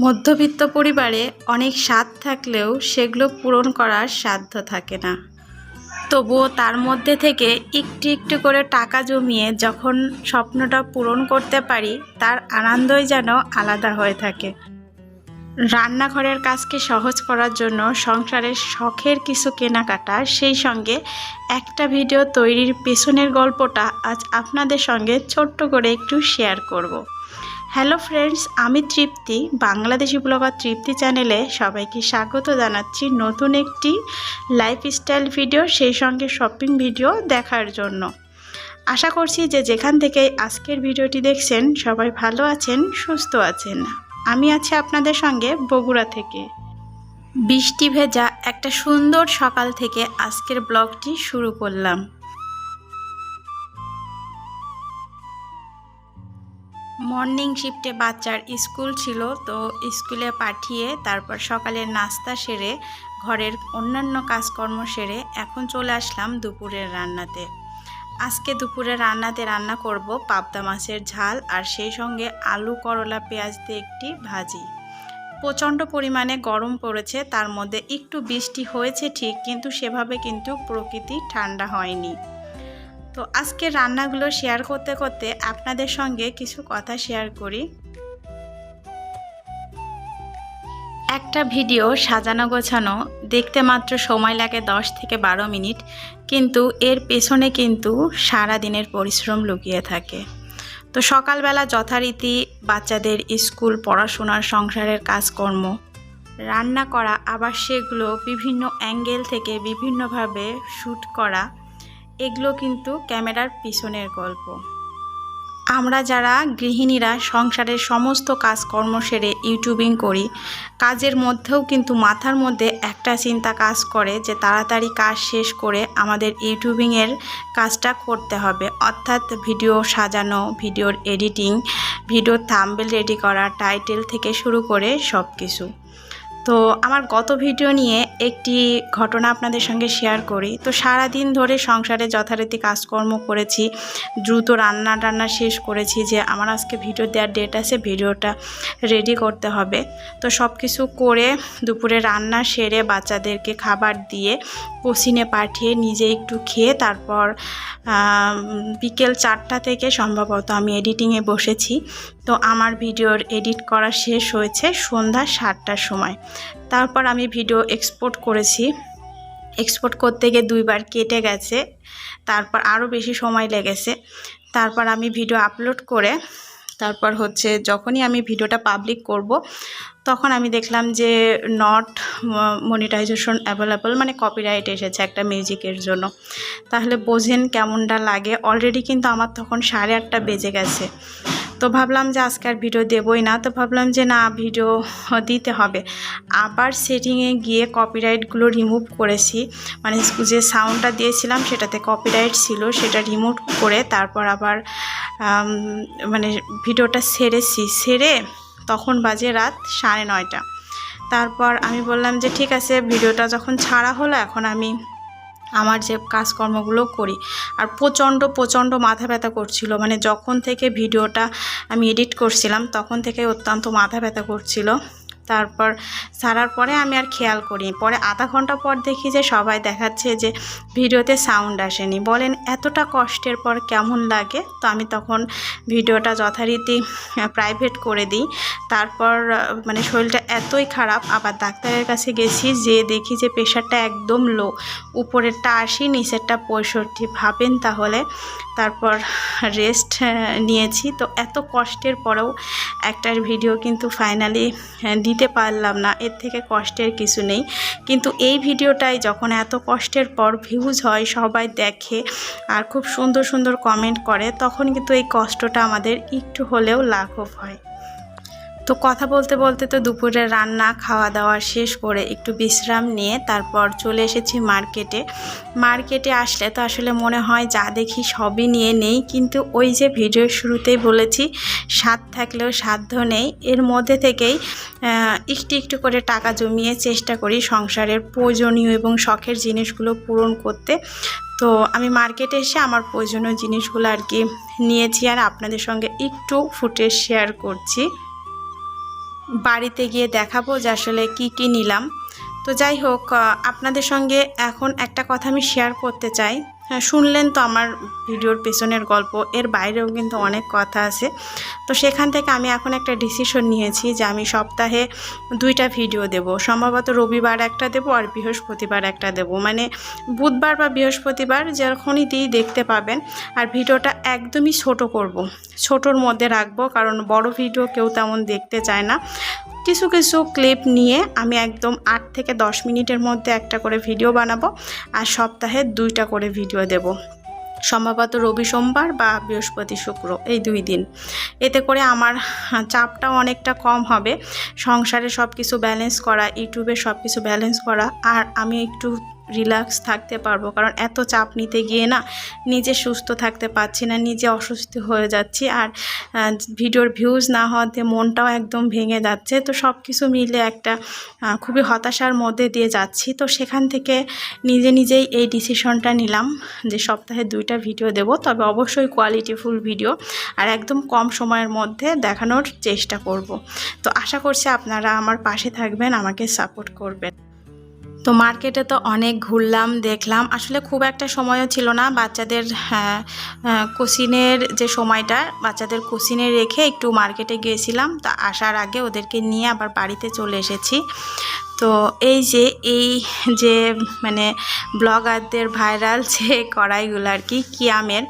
মধ্যবিত্ত পরিবারে অনেক স্বাদ থাকলেও সেগুলো পূরণ করার সাধ্য থাকে না তবুও তার মধ্যে থেকে একটু একটু করে টাকা জমিয়ে যখন স্বপ্নটা পূরণ করতে পারি, তার আনন্দই যেন আলাদা হয়ে থাকে রান্নাঘরের কাজকে সহজ করার জন্য সংসারের শখের কিছু কেনাকাটা, সেই সঙ্গে একটা ভিডিও তৈরির পেছনের গল্পটা আজ আপনাদের সঙ্গে ছোট্ট করে একটু শেয়ার করব। হ্যালো ফ্রেন্ডস, আমি তৃপ্তি, বাংলাদেশি ব্লগার তৃপ্তি চ্যানেলে সবাইকে স্বাগত জানাচ্ছি নতুন একটি লাইফস্টাইল ভিডিও সেই সঙ্গে শপিং ভিডিও দেখার জন্য। আশা করছি যে যেখান থেকে আজকের ভিডিওটি দেখছেন, সবাই ভালো আছেন, সুস্থ আছেন। আমি আছি আপনাদের সঙ্গে বগুড়া থেকে। বৃষ্টি ভেজা একটা সুন্দর সকাল থেকে আজকের ব্লগটি শুরু করলাম। মর্নিং শিফটে বাচ্চার স্কুল ছিল, তো স্কুলে পাঠিয়ে তারপর সকালের নাস্তা সেরে ঘরের অন্যান্য কাজকর্ম সেরে এখন চলে আসলাম দুপুরের রান্নাতে। আজকে দুপুরে রান্নাতে রান্না করব পাবদা মাছের ঝাল আর সেই সঙ্গে আলু, করলা, পেঁয়াজ দিয়ে একটি ভাজি। প্রচণ্ড পরিমাণে গরম পড়েছে, তার মধ্যে একটু বৃষ্টি হয়েছে ঠিক, কিন্তু সেভাবে কিন্তু প্রকৃতি ঠান্ডা হয়নি। তো আজকে রান্নাগুলো শেয়ার করতে করতে আপনাদের সঙ্গে কিছু কথা শেয়ার করি। একটা ভিডিও সাজানো গোছানো, দেখতে মাত্র সময় লাগে দশ থেকে বারো মিনিট, কিন্তু এর পেছনে কিন্তু সারা দিনের পরিশ্রম লুকিয়ে থাকে। তো সকালবেলা যথারীতি বাচ্চাদের স্কুল, পড়াশোনার, সংসারের কাজকর্ম, রান্না করা, আবার সেগুলো বিভিন্ন অ্যাঙ্গেল থেকে বিভিন্নভাবে শ্যুট করা এগুলো কিন্তু ক্যামেরার পিছনের গল্প। আমরা যারা গৃহিণীরা সংসারের সমস্ত কাজকর্ম সেরে ইউটিউবিং করি, কাজের মধ্যেও কিন্তু মাথার মধ্যে একটা চিন্তা কাজ করে যে তাড়াতাড়ি কাজ শেষ করে আমাদের ইউটিউবিংয়ের কাজটা করতে হবে। অর্থাৎ ভিডিও সাজানো, ভিডিওর এডিটিং ভিডিওর থাম্বেল রেডি করা, টাইটেল থেকে শুরু করে সব কিছু তো আমার গত ভিডিও নিয়ে একটি ঘটনা আপনাদের সঙ্গে শেয়ার করি। তো সারা দিন ধরে সংসারে যথারীতি কাজকর্ম করেছি, দ্রুত রান্না টান্না শেষ করেছি যে আমার আজকে ভিডিও দেওয়ার ডেট আছে, ভিডিওটা রেডি করতে হবে। তো সব কিছু করে দুপুরে রান্না সেরে বাচ্চাদেরকে খাবার দিয়ে কোচিনে পাঠিয়ে নিজে একটু খেয়ে তারপর বিকেল চারটা থেকে সম্ভবত আমি এডিটিংয়ে বসেছি। তো আমার ভিডিওর এডিট করা শেষ হয়েছে সন্ধ্যা সাতটার সময়। তারপর আমি ভিডিও এক্সপোর্ট করেছি। এক্সপোর্ট করতে গিয়ে দুইবার কেটে গেছে। তারপর আরও বেশি সময় লেগেছে। তারপর আমি ভিডিও আপলোড করে তারপর হচ্ছে যখনই আমি ভিডিওটা পাবলিক করব, তখন আমি দেখলাম যে নট মনিটাইজেশন অ্যাভেলেবল মানে কপিরাইট এসেছে একটা মিউজিকের জন্য। তাহলে বোঝেন কেমনটা লাগে। অলরেডি কিন্তু আমার তখন সাড়ে আটটা বেজে গেছে। তো ভাবলাম যে আজকে আর ভিডিও দেবই না। তো ভাবলাম যে না, ভিডিও দিতে হবে। আবার সেটিংয়ে গিয়ে কপিরাইটগুলো রিমুভ করেছি। মানে যে সাউন্ডটা দিয়েছিলাম, সেটাতে কপিরাইট ছিল, সেটা রিমুভ করে তারপর আবার মানে ভিডিওটা সেরেছি, সেরে তখন বাজে রাত সাড়ে নয়টা। তারপর আমি বললাম যে, ঠিক আছে, ভিডিওটা যখন ছাড়া হলো, এখন আমি আমার যে কাজকর্মগুলো করি। আর প্রচণ্ড প্রচণ্ড মাথা ব্যথা করছিল। মানে যখন থেকে ভিডিওটা আমি এডিট করছিলাম, তখন থেকে অত্যন্ত মাথা ব্যথা করছিল। তারপর সারার পরে আমি আর খেয়াল করি পরে আধা ঘণ্টা পর দেখি যে সবাই দেখাচ্ছে যে ভিডিওতে সাউন্ড আসেনি। বলেন, এতটা কষ্টের পর কেমন লাগে? তো আমি তখন ভিডিওটা যথারীতি প্রাইভেট করে দিই। তারপর মানে শরীরটা এতই খারাপ, আবার ডাক্তারের কাছে গেছি যে দেখি যে প্রেশারটা একদম লো উপরেরটা আশি, নিচেরটা পঁয়ষট্টি। ভাবেন তাহলে তারপর রেস্ট নিয়েছি। তো এত কষ্টের পরেও একটার ভিডিও কিন্তু ফাইনালি দিতে পারলাম না। এর থেকে কষ্টের কিছু নেই। কিন্তু এই ভিডিওটাই যখন এত কষ্টের পর ভিউজ হয়, সবাই দেখে আর খুব সুন্দর সুন্দর কমেন্ট করে, তখন কিন্তু এই কষ্টটা আমাদের একটু হলেও লাঘব হয়। তো কথা বলতে বলতে তো দুপুরে রান্না খাওয়া দাওয়া শেষ করে একটু বিশ্রাম নিয়ে তারপর চলে এসেছি মার্কেটে। মার্কেটে আসলে তো আসলে মনে হয় যা দেখি সবই নিয়ে নেই, কিন্তু ওই যে ভিডিওর শুরুতেই বলেছি, স্বাদ থাকলেও সাধ্য নেই। এর মধ্যে থেকেই একটু একটু করে টাকা জমিয়ে চেষ্টা করি সংসারের প্রয়োজনীয় এবং শখের জিনিসগুলো পূরণ করতে। তো আমি মার্কেটে এসে আমার প্রয়োজনীয় জিনিসগুলো আর কি নিয়েছি আর আপনাদের সঙ্গে একটু ফুটেজ শেয়ার করছি। বাড়িতে গিয়ে দেখাবো যে আসলে কি কি নিলাম। তো যাই হোক আপনাদের সঙ্গে এখন একটা কথা আমি শেয়ার করতে চাই। হ্যাঁ, শুনলেন তো আমার ভিডিওর পেছনের গল্প। এর বাইরেও কিন্তু অনেক কথা আছে। তো সেখান থেকে আমি এখন একটা ডিসিশন নিয়েছি যে আমি সপ্তাহে দুইটা ভিডিও দেব। সম্ভবত রবিবার একটা দেব আর বৃহস্পতিবার একটা দেব। মানে বুধবার বা বৃহস্পতিবার যখনই দিই দেখতে পাবেন। আর ভিডিওটা একদমই ছোট করব। ছোটোর মধ্যে রাখব কারণ বড় ভিডিও কেউ তেমন দেখতে চায় না। কিছু কিছু ক্লিপ নিয়ে আমি একদম আট থেকে দশ মিনিটের মধ্যে একটা করে ভিডিও বানাবো আর সপ্তাহে দুইটা করে ভিডিও দেব। সম্ভবত রবি সোমবার বা বৃহস্পতি শুক্র, এই দুই দিন। এতে করে আমার চাপটাও অনেকটা কম হবে। সংসারে সব কিছু ব্যালেন্স করা ইউটিউবে সব কিছু ব্যালেন্স করা, আর আমি একটু রিল্যাক্স থাকতে পারব। কারণ এত চাপ নিতে গিয়ে না নিজে সুস্থ থাকতে পারছি না, নিজে অসুস্থ হয়ে যাচ্ছি। আর ভিডিওর ভিউজ না হওয়াতে মনটাও একদম ভেঙে যাচ্ছে। তো সব কিছু মিলে একটা খুবই হতাশার মধ্যে দিয়ে যাচ্ছি। তো সেখান থেকে নিজে নিজেই এই ডিসিশনটা নিলাম যে সপ্তাহে দুইটা ভিডিও দেব। তবে অবশ্যই কোয়ালিটিফুল ভিডিও আর একদম কম সময়ের মধ্যে দেখানোর চেষ্টা করব। তো আশা করছি আপনারা আমার পাশে থাকবেন, আমাকে সাপোর্ট করবেন। তো মার্কেটে তো অনেক ঘুরলাম দেখলাম। আসলে খুব একটা সময়ও ছিল না। বাচ্চাদের হ্যাঁ, হ্যাঁ, কোচিনের যে সময়টা বাচ্চাদের কোচিনে রেখে একটু মার্কেটে গিয়েছিলাম। তা আসার আগে ওদেরকে নিয়ে আবার বাড়িতে চলে এসেছি। তো এই যে এই যে মানে ব্লগারদের ভাইরাল যে কড়াইগুলো আর কি কিয়ামের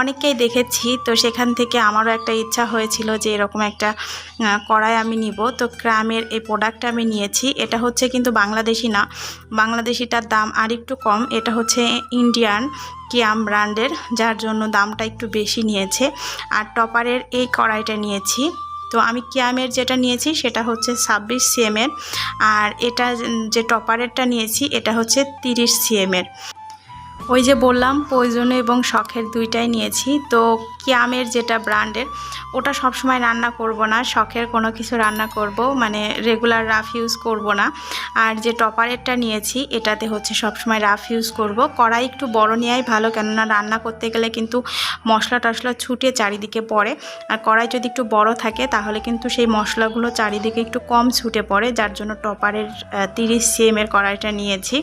অনেককেই দেখেছি। তো সেখান থেকে আমারও একটা ইচ্ছা হয়েছিল যে এরকম একটা কড়াই আমি নিব। তো গ্রামের এই প্রোডাক্টটা আমি নিয়েছি। এটা হচ্ছে কিন্তু বাংলাদেশি না। বাংলাদেশিটার দাম আর একটু কম। এটা হচ্ছে ইন্ডিয়ান কিয়াম ব্র্যান্ডের যার জন্য দামটা একটু বেশি নিয়েছে। আর টপারের এই কড়াইটা নিয়েছি। তো আমি কিয়ামের যেটা নিয়েছি, সেটা হচ্ছে ছাব্বিশ সিএমের আর এটা যে টপারেরটা নিয়েছি, এটা হচ্ছে তিরিশ সিএমের ওই যে বললাম প্রয়োজনীয় এবং শখের দুইটাই নিয়েছি। তো কিয়ামের যেটা ব্র্যান্ডের, ওটা সবসময় রান্না করব না, শখের কোনো কিছু রান্না করব মানে রেগুলার রাফ ইউজ করব না। আর যে টপারেরটা নিয়েছি, এটাতে হচ্ছে সবসময় রাফ ইউজ করব। কড়াই একটু বড় নেওয়াই ভালো, কেননা রান্না করতে গেলে কিন্তু মশলা টশলা ছুটে চারিদিকে পড়ে। আর কড়াই যদি একটু বড় থাকে, তাহলে কিন্তু সেই মশলাগুলো চারিদিকে একটু কম ছুটে পড়ে, যার জন্য টপারের তিরিশ সিএমের কড়াইটা নিয়েছি।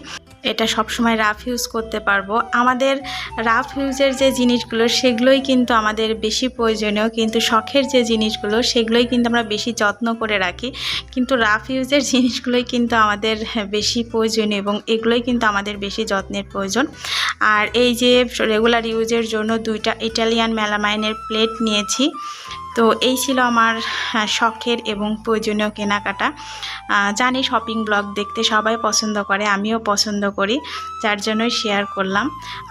এটা সবসময় রাফ ইউজ করতে পারব। আমাদের রাফ ইউজের যে জিনিসগুলো, সেগুলোই কিন্তু আমাদের বেশি প্রয়োজনীয়। কিন্তু শখের যে জিনিসগুলো, সেগুলোই কিন্তু আমরা বেশি যত্ন করে রাখি। কিন্তু রাফ ইউজের জিনিসগুলোই কিন্তু আমাদের বেশি প্রয়োজনীয় এবং এগুলোই কিন্তু আমাদের বেশি যত্নের প্রয়োজন। আর এই যে রেগুলার ইউজের জন্য দুইটা ইটালিয়ান মেলামাইনের প্লেট নিয়েছি। তো এই ছিল আমার শখের এবং প্রয়োজনীয় কেনাকাটা। জানি শপিং ব্লগ দেখতে সবাই পছন্দ করে আমিও পছন্দ করি যার জন্যই শেয়ার করলাম।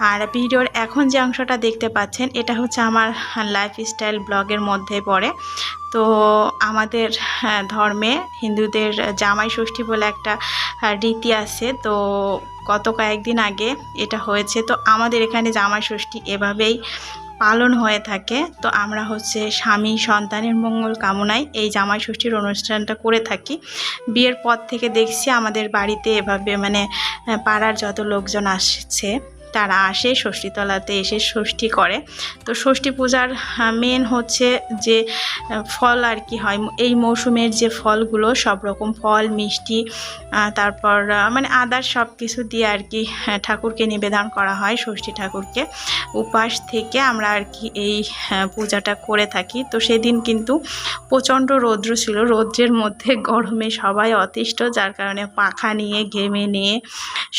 আর ভিডিওর এখন যে অংশটা দেখতে পাচ্ছেন এটা হচ্ছে আমার লাইফস্টাইল ব্লগের মধ্যে পড়ে। তো আমাদের হ্যাঁ, ধর্মে হিন্দুদের জামাই ষষ্ঠী বলে একটা রীতি আছে। তো গত কয়েকদিন আগে এটা হয়েছে। তো আমাদের এখানে জামাই ষষ্ঠী এভাবেই পালন হয়ে থাকে। তো আমরা হচ্ছে স্বামী সন্তানের মঙ্গল কামনায় এই জামাই ষষ্ঠীর অনুষ্ঠানটা করে থাকি। বিয়ের পর থেকে দেখছি আমাদের বাড়িতে এভাবে মানে পাড়ার যত লোকজন আসছে তারা আসে, ষষ্ঠীতলাতে এসে ষষ্ঠী করে। তো ষষ্ঠী পূজার মেন হচ্ছে যে ফল আর কি হয়। এই মৌসুমের যে ফলগুলো সব রকম ফল, মিষ্টি তারপর মানে আদার সব কিছু দিয়ে আর কি ঠাকুরকে নিবেদন করা হয় ষষ্ঠী ঠাকুরকে। উপাস থেকে আমরা আর কি এই পূজাটা করে থাকি। তো সেদিন কিন্তু প্রচণ্ড রৌদ্র ছিল। রৌদ্রের মধ্যে গরমে সবাই অতিষ্ঠ, যার কারণে পাখা নিয়ে, ঘেমে নিয়ে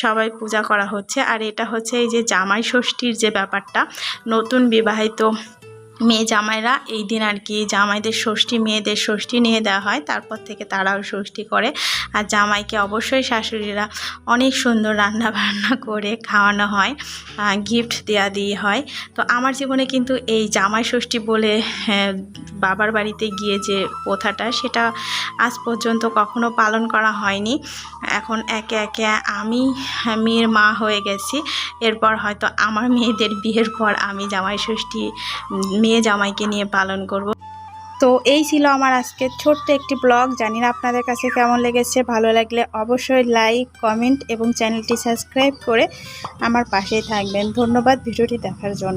সবাই পূজা করা হচ্ছে। আর এটা হচ্ছে যে জামাই ষষ্ঠীর যে ব্যাপারটা নতুন বিবাহিত মেয়ে জামাইরা এই দিন আর কি জামাইদের ষষ্ঠী মেয়েদের ষষ্ঠী নিয়ে দেওয়া হয়। তারপর থেকে তারাও ষষ্ঠী করে। আর জামাইকে অবশ্যই শাশুড়িরা অনেক সুন্দর রান্না বান্না করে খাওয়ানো হয় গিফট দেওয়া দিয়ে হয়। তো আমার জীবনে কিন্তু এই জামাই ষষ্ঠী বলে হ্যাঁ, বাবার বাড়িতে গিয়ে যে প্রথাটা সেটা আজ পর্যন্ত কখনো পালন করা হয়নি। এখন একে একে আমি মেয়ের মা হয়ে গেছি। এরপর হয়তো আমার মেয়েদের বিয়ের পর আমি জামাই ষষ্ঠী মেয়ে জামাইকে নিয়ে পালন করব। তো এই ছিল আমার আজকে ছোট্ট একটি ব্লগ। জানি না আপনাদের কাছে কেমন লেগেছে। ভালো লাগলে অবশ্যই লাইক, কমেন্ট এবং চ্যানেলটি সাবস্ক্রাইব করে আমার পাশেই থাকবেন। ধন্যবাদ ভিডিওটি দেখার জন্য।